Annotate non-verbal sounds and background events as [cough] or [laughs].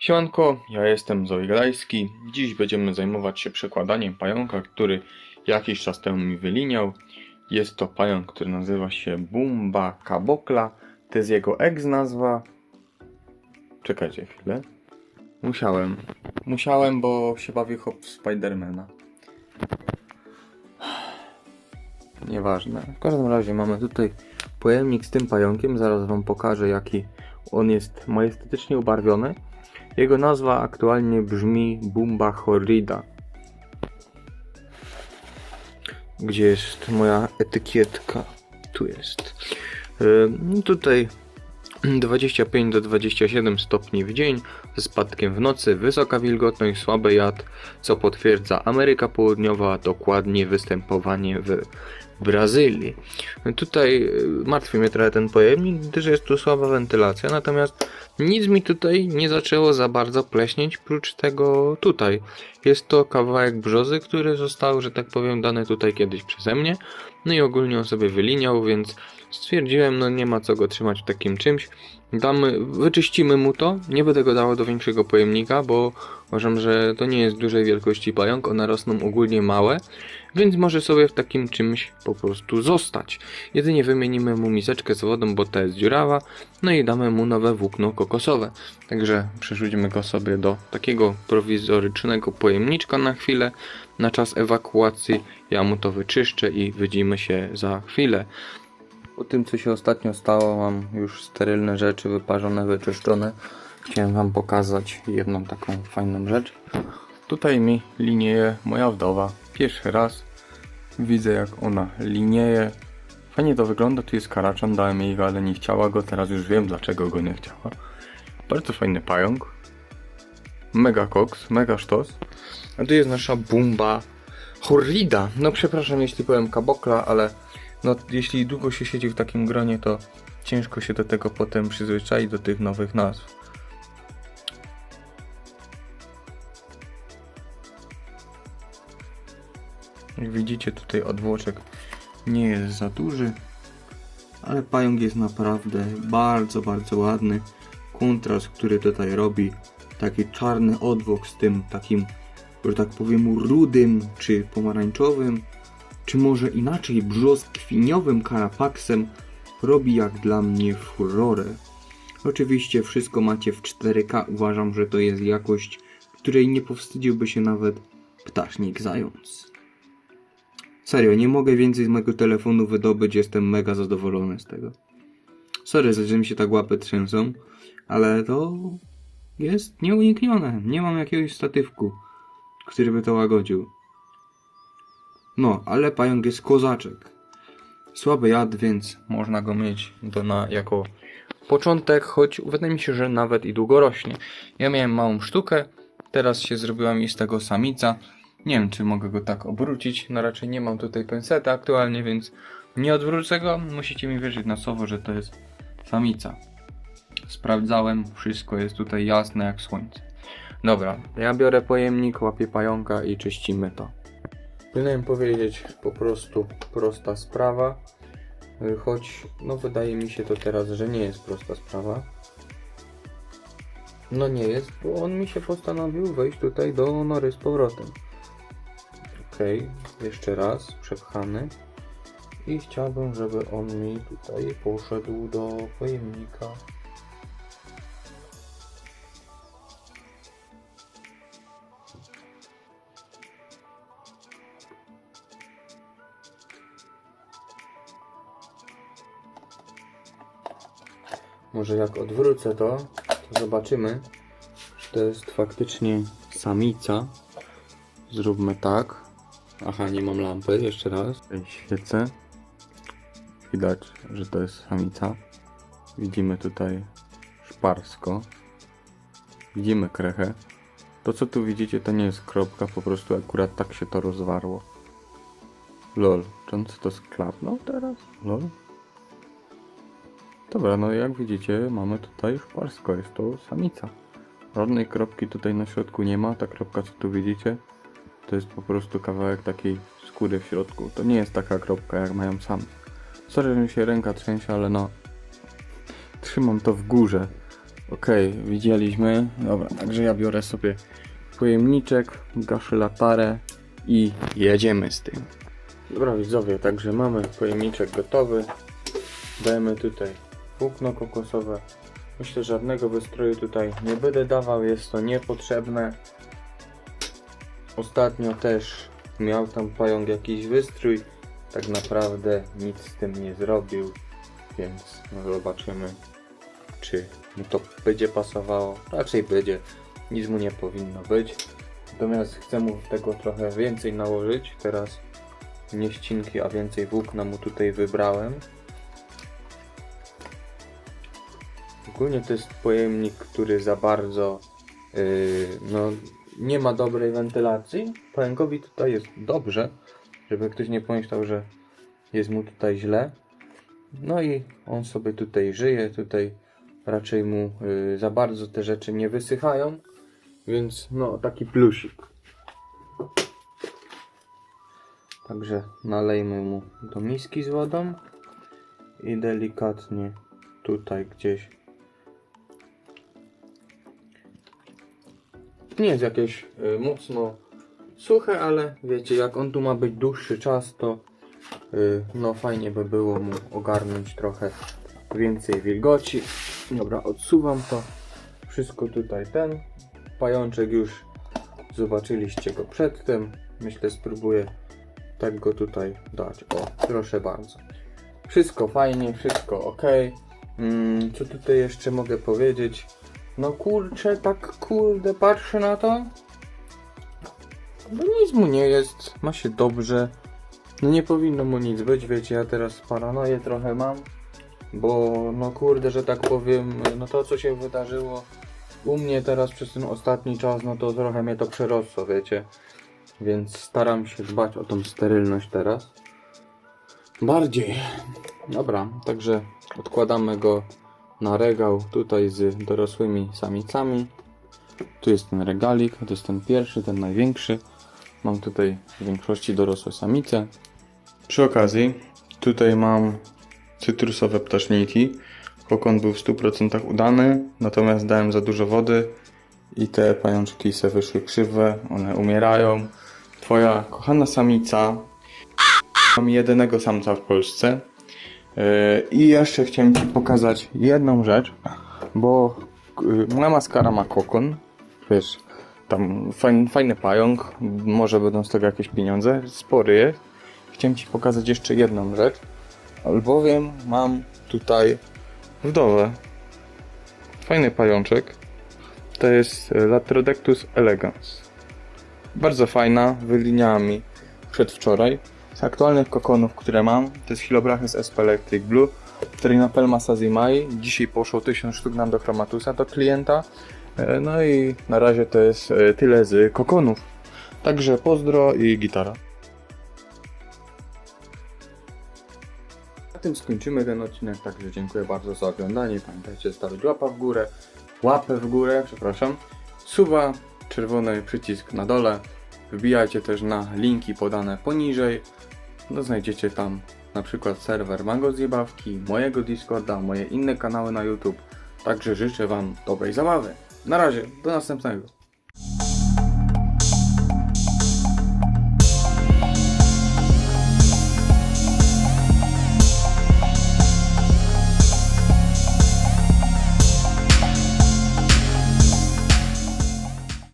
Siemanko, ja jestem Zoe Grajski. Dziś będziemy zajmować się przekładaniem pająka, który jakiś czas temu mi wyliniał. Jest to pająk, który nazywa się Bumba Kabokla. To jest jego ex nazwa. Czekajcie chwilę. Musiałem. Musiałem, bo się bawię hop Spidermana. Nieważne. W każdym razie mamy tutaj pojemnik z tym pająkiem. Zaraz wam pokażę jaki on jest majestatycznie ubarwiony. Jego nazwa aktualnie brzmi Bumba Horrida. Gdzie jest moja etykietka? Tu jest. Yy, tutaj 25 do 27 stopni w dzień, ze spadkiem w nocy, wysoka wilgotność, słaby jad, co potwierdza Ameryka Południowa, dokładnie występowanie w Brazylii. Tutaj y, martwi mnie trochę ten pojemnik, gdyż jest tu słaba wentylacja, natomiast nic mi tutaj nie zaczęło za bardzo pleśnieć, prócz tego tutaj. Jest to kawałek brzozy, który został, że tak powiem, dany tutaj kiedyś przeze mnie. No i ogólnie on sobie wyliniał, więc stwierdziłem, no nie ma co go trzymać w takim czymś. Damy, wyczyścimy mu to, nie będę go dawał do większego pojemnika, bo uważam, że to nie jest dużej wielkości pająk, one rosną ogólnie małe, więc może sobie w takim czymś po prostu zostać. Jedynie wymienimy mu miseczkę z wodą, bo ta jest dziurawa, no i damy mu nowe włókno kokosowe. Także przerzucimy go sobie do takiego prowizorycznego pojemniczka na chwilę, na czas ewakuacji. Ja mu to wyczyszczę i widzimy się za chwilę. Po tym, co się ostatnio stało, mam już sterylne rzeczy wyparzone, wyczyszczone. Chciałem Wam pokazać jedną taką fajną rzecz. Tutaj mi linieje moja wdowa. Pierwszy raz widzę, jak ona linieje. Fajnie to wygląda, tu jest karaczan, dałem jej go, ale nie chciała go. Teraz już wiem, dlaczego go nie chciała. Bardzo fajny pająk. Mega koks, mega sztos. A tu jest nasza bumba horrida. No przepraszam, jeśli powiem kabokla, ale no, jeśli długo się siedzi w takim gronie, to ciężko się do tego potem przyzwyczaić, do tych nowych nazw. Jak widzicie, tutaj odwłoczek nie jest za duży, ale pająk jest naprawdę bardzo, bardzo ładny. Kontrast, który tutaj robi, taki czarny odwłok z tym takim, że tak powiem, rudym czy pomarańczowym, czy może inaczej brzoskwiniowym karapaksem, robi jak dla mnie furorę. Oczywiście wszystko macie w 4K, uważam, że to jest jakość, której nie powstydziłby się nawet ptasznik zając. Serio, nie mogę więcej z mojego telefonu wydobyć, jestem mega zadowolony z tego. Sorry, że mi się tak łapy trzęsą, ale to jest nieuniknione. Nie mam jakiegoś statywku, który by to łagodził. No, ale pająk jest kozaczek. Słaby jad, więc można go mieć do na, jako początek, choć wydaje mi się, że nawet i długo rośnie. Ja miałem małą sztukę, teraz się zrobiła mi z tego samica. Nie wiem, czy mogę go tak obrócić. No raczej nie mam tutaj penseta aktualnie, więc nie odwrócę go. Musicie mi wierzyć na słowo, że to jest samica. Sprawdzałem, wszystko jest tutaj jasne jak słońce. Dobra, ja biorę pojemnik, łapię pająka i czyścimy to. Powinienem powiedzieć po prostu prosta sprawa, y, choć no wydaje mi się to teraz, że nie jest prosta sprawa. No nie jest, bo on mi się postanowił wejść tutaj do nory z powrotem. Okej, jeszcze raz, przepchany. I chciałbym, żeby on mi tutaj poszedł do pojemnika. Może jak odwrócę to, to zobaczymy, czy to jest faktycznie samica. Zróbmy tak. Aha, nie mam lampy, jeszcze raz. Świecę. Widać, że to jest samica. Widzimy tutaj szparsko. Widzimy krechę. To co tu widzicie to nie jest kropka, po prostu akurat tak się to rozwarło. Lol, czy on to sklapnął teraz? Lol. Dobra, no jak widzicie mamy tutaj szparsko, jest to samica. Żadnej kropki tutaj na środku nie ma, ta kropka co tu widzicie to jest po prostu kawałek takiej skóry w środku. To nie jest taka kropka jak mają same. Sorry, że mi się ręka trzęsie, ale no [laughs] trzymam to w górze. Okej, widzieliśmy. Dobra, także ja biorę sobie pojemniczek, gaszę latarę i jedziemy z tym. Dobra widzowie, także mamy pojemniczek gotowy. Dajemy tutaj włókno kokosowe. Myślę, żadnego wystroju tutaj nie będę dawał, jest to niepotrzebne. Ostatnio też miał tam pająk jakiś wystrój. Tak naprawdę nic z tym nie zrobił, więc no zobaczymy, czy mu to będzie pasowało. Raczej będzie, nic mu nie powinno być. Natomiast chcę mu tego trochę więcej nałożyć. Teraz nie ścinki, a więcej włókna mu tutaj wybrałem. Ogólnie to jest pojemnik, który za bardzo yy, no, nie ma dobrej wentylacji. Pająkowi tutaj jest dobrze, żeby ktoś nie pomyślał, że jest mu tutaj źle. No i on sobie tutaj żyje, tutaj raczej mu yy, za bardzo te rzeczy nie wysychają, więc no taki plusik. Także nalejmy mu do miski z wodą i delikatnie tutaj gdzieś. Nie jest jakieś y, mocno suche, ale wiecie, jak on tu ma być dłuższy czas, to y, no fajnie by było mu ogarnąć trochę więcej wilgoci. Dobra, odsuwam to. Wszystko tutaj ten. Pajączek już zobaczyliście go przedtem. Myślę, spróbuję tak go tutaj dać. O, proszę bardzo. Wszystko fajnie, wszystko ok. Mm, co tutaj jeszcze mogę powiedzieć? No kurczę, tak kurde, patrzę na to. No nic mu nie jest, ma się dobrze. No nie powinno mu nic być, wiecie, ja teraz paranoję trochę mam. Bo no kurde, że tak powiem, no to co się wydarzyło u mnie teraz przez ten ostatni czas, no to trochę mnie to przerosło, wiecie. Więc staram się dbać o tą sterylność teraz. Bardziej. Dobra, także odkładamy go na regał tutaj z dorosłymi samicami. Tu jest ten regalik, to jest ten pierwszy, ten największy. Mam tutaj w większości dorosłe samice. Przy okazji, tutaj mam cytrusowe ptaszniki. Kokon był w 100% udany, natomiast dałem za dużo wody i te pajączki se wyszły krzywe, one umierają. Twoja kochana samica, mam jedynego samca w Polsce. Yy, I jeszcze chciałem Ci pokazać jedną rzecz, bo yy, moja maskara ma kokon, wiesz, tam fajny, fajny pająk, może będą z tego jakieś pieniądze, spory jest. Chciałem Ci pokazać jeszcze jedną rzecz, albowiem mam tutaj wdowę. Fajny pajączek. To jest e, Latrodectus elegans. Bardzo fajna, wyliniała mi przedwczoraj. Z aktualnych kokonów, które mam, to jest Hilobrachys SP Electric Blue, który na Pelmasa Zimai. Dzisiaj poszło 1000 sztuk nam do Chromatusa do klienta. E, No i na razie to jest e, tyle z kokonów. Także pozdro i gitara. Na tym skończymy ten odcinek, także dziękuję bardzo za oglądanie. Pamiętajcie zostawić łapę w górę, łapę w górę, przepraszam, suba, czerwony przycisk na dole. Wbijajcie też na linki podane poniżej. No znajdziecie tam na przykład serwer Mango Zjebawki, mojego Discorda, moje inne kanały na YouTube. Także życzę Wam dobrej zabawy. Na razie, do następnego.